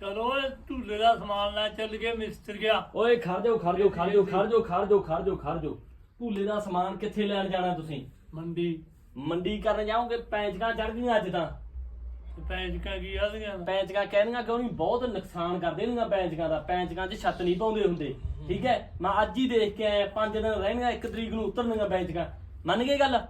ਚਲੋ ਇਹ ਢੂਲੇ ਦਾ ਸਮਾਨ ਲੈ ਚੱਲ ਗਏ ਮਿਸਤਰ ਗਿਆ। ਓਏ ਖੜ ਜਾਓ ਖੜ ਜਾਓ ਖੜ ਜਾਓ ਖੜ ਜਾਓ ਖੜ ਜਾਓ ਖੜ ਜਾਓ ਖੜ ਜਾਓ। ਭੂਲੇ ਦਾ ਸਮਾਨ ਕਿੱਥੇ ਲੈਣ ਜਾਣਾ ਤੁਸੀਂ? ਮੰਡੀ। ਮੰਡੀ ਕਰਨ ਜਾਓਗੇ? ਪੈਂਚਕਾਂ ਚੜ ਗਈਆਂ ਅੱਜ ਤਾਂ। ਪੈਂਚਕਾਂ ਕੀ ਆਦੀਆਂ ਪੈਂਚਕਾਂ ਕਹਿਣੀਆਂ ਕਿਉਂ ਨਹੀਂ ਬਹੁਤ ਨੁਕਸਾਨ ਕਰਦੇ ਨੇ ਪੈਂਚਕਾਂ ਦਾ। ਪੈਂਚਕਾਂ 'ਚ ਛੱਤ ਨਹੀਂ ਪਾਉਂਦੇ ਹੁੰਦੇ। ਠੀਕ ਹੈ? ਮੈਂ ਅੱਜ ਹੀ ਦੇਖ ਕੇ ਆਇਆ ਪੰਜ ਦਿਨ ਰਹਿਣੀਆਂ ਇੱਕ ਤਰੀਕ ਨੂੰ ਉਤਰਨਗੀਆਂ ਪੈਂਚਕਾਂ। ਮੰਨ ਗਏ ਗੱਲ?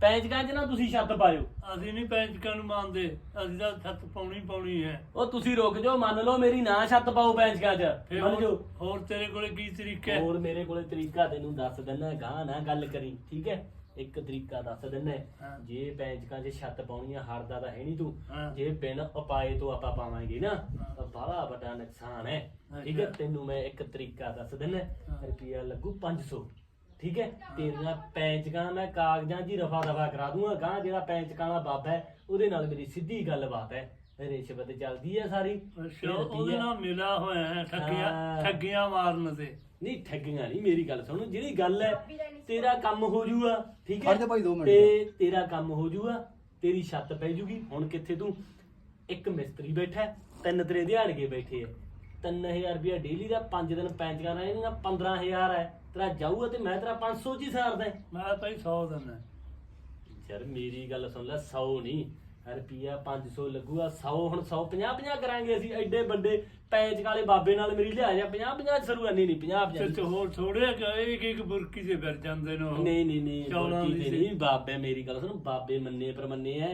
ਪੈਂਚਕਾਂ 'ਚ ਨਾ ਤੁਸੀਂ ਛੱਤ ਪਾਇਓ। ਅਸੀਂ ਨਹੀਂ ਪੈਂਚਕਾਂ ਨੂੰ ਮੰਨਦੇ ਅਸੀਂ ਤਾਂ ਛੱਤ ਪਾਉਣੀ ਪਾਉਣੀ ਹੈ। ਉਹ ਤੁਸੀਂ ਰੁਕ ਜਾਓ ਮੰਨ ਲਓ ਮੇਰੀ ਨਾ ਛੱਤ ਪਾਓ ਪੈਂਚਕਾਂ 'ਚ। ਫਿਰ ਮੰਨ ਜਾਓ। ਹੋਰ ਤੇਰੇ ਕੋਲੇ ਕੀ ਤਰੀਕਾ ਹੈ? ਹੋਰ ਮੇਰੇ ਕੋਲੇ ਤਰੀਕਾ ਤੈਨੂੰ ਦੱਸ ਦਿੰਦਾ ਗਾਂ ਨਾ ਗੱਲ ਕਰੀ ਠੀਕ ਹੈ? ਇੱਕ ਤਰੀਕਾ ਦੱਸ ਦਿੰਦਾ ਹਾਂ। ਜੇ ਪੈਂਚਕਾਂ 'ਚ ਛੱਤ ਪਾਉਣੀ ਆ ਹਰਦਾ ਤਾਂ ਹੈ ਨਹੀਂ ਤੂੰ। ਹਾਂ। ਜੇ ਬਿਨ ਉਪਾਏ ਤੋਂ ਆਪਾਂ ਪਾਵਾਂਗੇ ਨਾ ਤਾਂ ਬੜਾ ਵੱਡਾ ਨੁਕਸਾਨ ਹੈ। ਠੀਕ ਹੈ? ਅੱਛਾ। ਤੈਨੂੰ ਮੈਂ ਇੱਕ ਤਰੀਕਾ ਦੱਸ ਦਿੰਦਾ ਹਾਂ। ਰੁਪਿਆ ਲੱਗੂ 500 ਠੀਕ ਹੈ? ਤੇਰੀਆਂ ਪੈਂਚਕਾਂ ਮੈਂ ਕਾਗਜ਼ਾਂ 'ਚ ਹੀ ਰਫਾ ਦਫਾ ਕਰਾ ਦੂੰਗਾ ਗਾਂ ਜਿਹੜਾ ਪੈਂਚਕਾਂ ਦਾ ਬਾਬਾ ਹੈ ਉਹਦੇ ਨਾਲ ਮੇਰੀ ਸਿੱਧੀ ਗੱਲਬਾਤ ਹੈ। ਰਿਸ਼ਵਤ ਚੱਲਦੀ ਹੈ ਸਾਰੀ ਅੱਛਾ ਉਹਦੇ ਨਾਲ ਮਿਲਾ ਹੋਇਆ ਹੈ ਠੱਗੀਆਂ ਹਾਂ। ਠੱਗੀਆਂ ਮਾਰਨ ਤੇ। ਨਹੀਂ ਠੱਗੀਆਂ ਨਹੀਂ ਮੇਰੀ ਗੱਲ ਸੁਣੋ ਜਿਹੜੀ ਗੱਲ ਹੈ ਤੇਰਾ ਕੰਮ ਹੋ ਜੂਗਾ ਠੀਕ ਹੈ? ਖੜ ਜਾ ਭਾਈ ਦੋ ਮਿੰਟ। ਤੇ ਤੇਰਾ ਕੰਮ ਹੋ ਜੂਗਾ ਤੇਰੀ ਛੱਤ ਪੈ ਜੂਗੀ ਹੁਣ ਕਿੱਥੇ ਤੂੰ? ਇੱਕ ਮਿਸਤਰੀ ਬੈਠਾ ਹੈ, ਤਿੰਨ ਤੇਰੇ ਦਿਹਾੜੀਏ ਬੈਠੇ ਐ 3000 ਰੁਪਇਆ ਡੇਲੀ ਦਾ 5 ਦਿਨ ਪੈਂਚਕਾਂ ਰਹਿਣਗੀਆਂ 15000 ਹੈ। ਤੇਰਾ ਜਾਊਗਾ ਤੇ ਮੈਂ ਤੇਰਾ 500 ਚ ਹੀ ਸਾਰਦਾ ਹੈ। ਮੈਂ ਤਾਂ 100 ਦਿਨ ਹੈ ਯਾਰ ਮੇਰੀ ਗੱਲ ਸੁਣ ਲੈ 100 ਨਹੀਂ ਰੁਪਿਆ 500 ਲੱਗੂਗਾ 100 ਹੁਣ 100 50 50 ਕਰਾਂਗੇ ਅਸੀਂ। ਐਡੇ ਵੱਡੇ ਪੈਂਚ ਵਾਲੇ ਬਾਬੇ ਨਾਲ ਮੇਰੀ ਲਿਆ ਜਾ 50 50 ਸਰੂ ਨਹੀਂ ਨਹੀਂ 50 ਤੇ 50 ਤੇ ਹੋਰ ਥੋੜੇ ਕਿ ਇੱਕ ਇੱਕ ਬੁਰਕੀ ਦੇ ਫਿਰ ਜਾਂਦੇ ਨੇ ਉਹ। ਨਹੀਂ ਨਹੀਂ ਨਹੀਂ ਚੌਲਾਂ ਦੀ ਤੇ ਸੀ। ਨਹੀਂ ਬਾਬੇ ਮੇਰੀ ਗੱਲ ਸੁਣ ਬਾਬੇ ਮੰਨੇ ਪਰ ਮੰਨੇ ਐ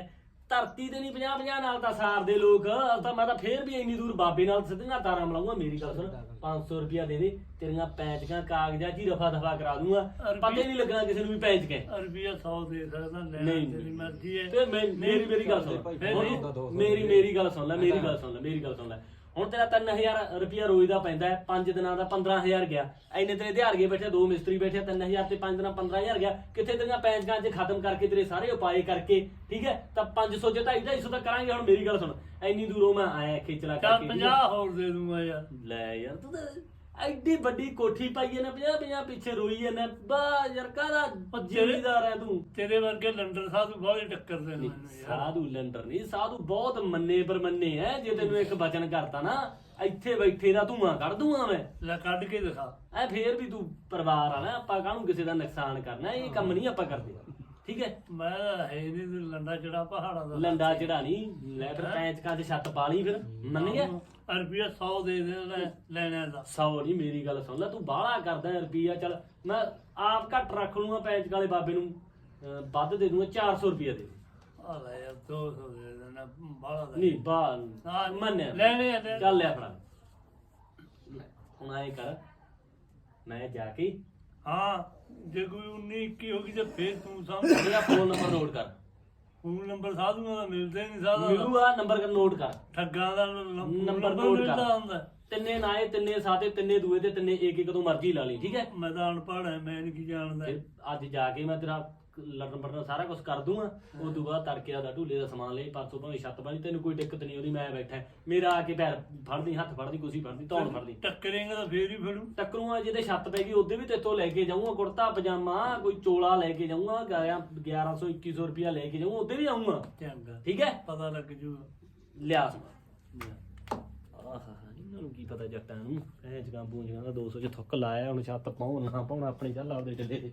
ਧਰਤੀ ਤੇ ਨਹੀਂ 50 50 ਨਾਲ ਤਾਂ ਸਾਰਦੇ ਲੋਕ। ਅਸ ਤਾਂ ਮੈਂ ਤਾਂ ਫੇਰ ਵੀ ਇੰਨੀ ਦੂਰ ਬਾਬੇ ਨਾਲ ਸਿੱਧੀਆਂ ਤਾਰਾਂ ਮਲਾਉਂਗਾ ਮੇਰੀ ਗੱਲ ਸੁਣ। 500 ਰੁਪਿਆ ਦੇ ਦੇ ਤੇਰੀਆਂ ਪੈਂਚਕਾਂ ਕਾਗਜ਼ਾਂ 'ਚ ਹੀ ਰਫਾ ਦਫਾ ਕਰਾ ਦੂੰਗਾ। ਪਤਾ ਹੀ ਨਹੀਂ ਲੱਗਣਾ ਕਿਸੇ ਨੂੰ ਵੀ ਪੈਂਚ ਕੇ ਰੁਪਿਆ 100 ਦੇ ਸਕਦਾ ਲੈਣਾ ਨਹੀਂ। ਤੇਰੀ ਮਰਜ਼ੀ ਹੈ। ਤੇ ਮੈਂ ਮੇਰੀ ਮੇਰੀ ਗੱਲ ਸੁਣ। ਮੇਰੀ ਮੇਰੀ ਗੱਲ ਸੁਣ ਲੈ ਮੇਰੀ ਗੱਲ ਸੁਣ ਲੈ ਮੇਰੀ ਗੱਲ ਸੁਣ ਲੈ। ਹੁਣ ਤੇਰਾ 3000 ਰੁਪਿਆ ਰੋਜ਼ ਦਾ ਪੈਂਦਾ ਹੈ 5 ਦਿਨਾਂ ਦਾ 15000 ਗਿਆ। ਐਨੇ ਤੇਰੇ ਦਿਹਾੜੀਏ ਬੈਠੇ ਦੋ ਮਿਸਤਰੀ ਬੈਠੇ 3000 ਤੇ 5 ਦਿਨਾਂ 15000 ਗਿਆ। ਕਿੱਥੇ ਤੇਰੀਆਂ ਪੈਂਚਕਾਂ 'ਚ ਖਤਮ ਕਰਕੇ ਤੇਰੇ ਸਾਰੇ ਉਪਾਏ ਕਰਕੇ ਠੀਕ ਹੈ? ਤਾਂ 500 ਚ 250 250 ਤਾਂ ਕਰਾਂਗੇ ਹੁਣ ਮੇਰੀ ਗੱਲ ਸੁਣ। ਐਨੀ ਦੂਰੋਂ ਮੈਂ ਆਇਆ ਖੇਚਲਾ ਚੱਲ ਕਰਕੇ 50 ਹੋਰ ਦੇ ਦੂੰਗਾ ਯਾਰ। ਲੈ ਯਾਰ ਤੂੰ ਤਾਂ ਐਡੀ ਵੱਡੀ ਕੋਠੀ ਪਾਈ ਐ ਨਾ 50 50 ਪਿੱਛੇ ਰੋਈ ਐ ਨਾ ਬਾ ਯਾਰ ਕਾਹਦਾ ਜ਼ਿਮੀਦਾਰ ਐ ਤੂੰ? ਤੇਰੇ ਵਰਗੇ ਲੰਡਰ ਸਾਧੂ ਬਹੁਤ ਟੱਕਰਦੇ ਨੇ ਨਹੀਂ, ਮੈਨੂੰ ਯਾਰ। ਸਾਧੂ ਲੰਡਰ ਨਹੀਂ ਸਾਧੂ ਬਹੁਤ ਮੰਨੇ ਪਰ ਮੰਨੇ ਐ ਜੇ ਤੈਨੂੰ ਇੱਕ ਬਚਨ ਕਰਤਾ ਨਾ ਇੱਥੇ ਬੈਠੇ ਦਾ ਧੂਆਂ ਕੱਢ ਦੂੰਗਾ ਮੈਂ। ਲੈ ਕੱਢ ਕੇ ਦਿਖਾ। ਐ ਫੇਰ ਵੀ ਤੂੰ ਪਰਿਵਾਰ ਆ ਨਾ ਆਪਾਂ ਕਾਹਨੂੰ ਕਿਸੇ ਦਾ ਨੁਕਸਾਨ ਕਰਨਾ ਇਹ ਕੰਮ ਨਹੀਂ ਆਪਾਂ ਕਰਦੇ। ਠੀਕ ਹੈ। ਮੈਂ ਹੈ ਨਹੀਂ ਲੰਡਾ ਚੜਾ ਪਹਾੜਾਂ ਦਾ ਲੰਡਾ ਚੜਾ ਨਹੀਂ ਲੈ ਫਿਰ ਪੈਂਚਕਾਂ 'ਚ ਛੱਤ ਪਾ ਲਈ ਫਿਰ ਮੰਨ ਗਿਆ ਰੁਪਿਆ 100 ਦੇ ਦੇ ਲੈ- ਲੈਣਾ ਦਾ। ਸੌ ਨਹੀਂ ਮੇਰੀ ਗੱਲ ਸੁਣ ਲੈ ਤੂੰ ਬਾਹਲਾ ਕਰਦਾ ਹੈ ਰੁਪਈਆ ਚੱਲ ਮੈਂ ਆਪ ਘੱਟ ਰੱਖ ਲੂੰਗਾ ਪੈਂਚ ਵਾਲੇ ਬਾਬੇ ਨੂੰ ਅਹ ਵੱਧ ਦੇ ਦੂੰਗਾ 400 ਰੁਪਈਆ ਦੇ। ਆ ਲੈ ਯਾਰ 200 ਦੇ ਦੇਣਾ ਬਾਹਲਾ ਦਾ ਨਹੀਂ ਬਾ ਹਾਂ, ਮੰਨਿਆ। ਲੈਣੇ ਆ, ਲੈ। ਚੱਲ ਲਿਆ ਫੜਾ ਹੁਣ ਆਏ ਕਰ ਮੈਂ ਜਾ ਕੇ ਹਾਂ ਜੇ ਕੋਈ 19 21 ਹੋ ਗਈ ਤੇ ਫੇਰ ਤੂੰ ਸਮਝ ਮੇਰਾ ਫੋਨ ਨੰਬਰ ਨੋਟ ਕਰ। ਫੋਨ ਨੰਬਰ ਸਾਧੂਆਂ ਦਾ ਮਿਲਦੇ ਨਹੀਂ ਸਾਧਾ ਮਿਲੂਗਾ ਨੰਬਰ ਨੋਟ ਕਰ। ਠੱਗਾਂ ਦਾ ਨੰਬਰ ਨੋਟ ਮਿਲਦਾ ਕਰ। ਹੁੰਦਾ। ਤਿੰਨੇ ਨਾਏ ਤਿੰਨੇ ਸਾਤੇ ਤਿੰਨੇ ਦੂਏ ਤੇ ਤਿੰਨੇ ਇੱਕ ਇੱਕ ਤੋਂ ਮਰਜ਼ੀ ਲਾ ਲਈ ਠੀਕ ਹੈ? ਮੈਂ ਤਾਂ ਅਨਪੜ੍ਹ ਐ ਮੈਂ ਨਹੀਂ ਕੀ ਜਾਣਦਾ। ਫਿਰ ਅੱਜ ਜਾ ਕੇ ਮੈਂ ਤੇਰਾ ਲੜਨ ਪੜਨ ਸਾਰਾ ਕੁਝ ਕਰ ਦੂੰਗਾ। ਉਸ ਤੋਂ ਬਾਅਦ ਤੜਕੇ ਦਾ ਢੂਲੇ ਦਾ ਸਮਾਨ ਲਈ ਪਰਸੋਂ ਭਾਵੇਂ ਛੱਤ ਪਾਣੀ ਤੈਨੂੰ ਕੋਈ ਦਿੱਕਤ ਨਹੀਂ ਉਹਦੀ ਮੈਂ ਬੈਠਾ। ਮੇਰਾ ਆ ਕੇ ਪੈਰ ਫੜਦੀ ਹੱਥ ਫੜਦੀ ਕੁਰਸੀ ਫੜਦੀ ਧੌਣ ਫੜਦੀ। ਟੱਕਰੇਂਗਾ ਤਾਂ ਫੇਰ ਹੀ ਫੜੂ। ਟੱਕਰੂਆਂ ਜਿਹਦੇ ਛੱਤ ਪੈ ਗਈ ਉਹਦੇ ਵੀ ਤੇਤੋਂ ਲੈ ਕੇ ਜਾਊਂਗਾ ਕੁੜਤਾ ਪਜਾਮਾ ਕੋਈ ਚੋਲਾ ਲੈ ਕੇ ਜਾਊਂਗਾ 1100 2100 ਰੁਪਿਆ ਲੈ ਕੇ ਜਾਊਂਗਾ ਉਹਦੇ ਵੀ ਆਊਂਗਾ। ਚੰਗਾ। ਠੀਕ ਹੈ? ਪਤਾ ਲੱਗ ਜੂ ਲਿਆ ਸਮਾਨ। ਆਹਾ ਇਹਨਾਂ ਨੂੰ ਕੀ ਪਤਾ ਜੱਟਾਂ ਨੂੰ। ਇਹ ਜਗਾਂ ਬੂੰਜੀਆਂ ਦਾ 200 ਚ ਥੁੱਕ ਲਾਇਆ ਹੁਣ ਛੱਤ ਪਾਉਣ ਨਾ ਪਾਉਣ ਆਪਣੇ ਚੱਲ ਆਪਦੇ ਤੇ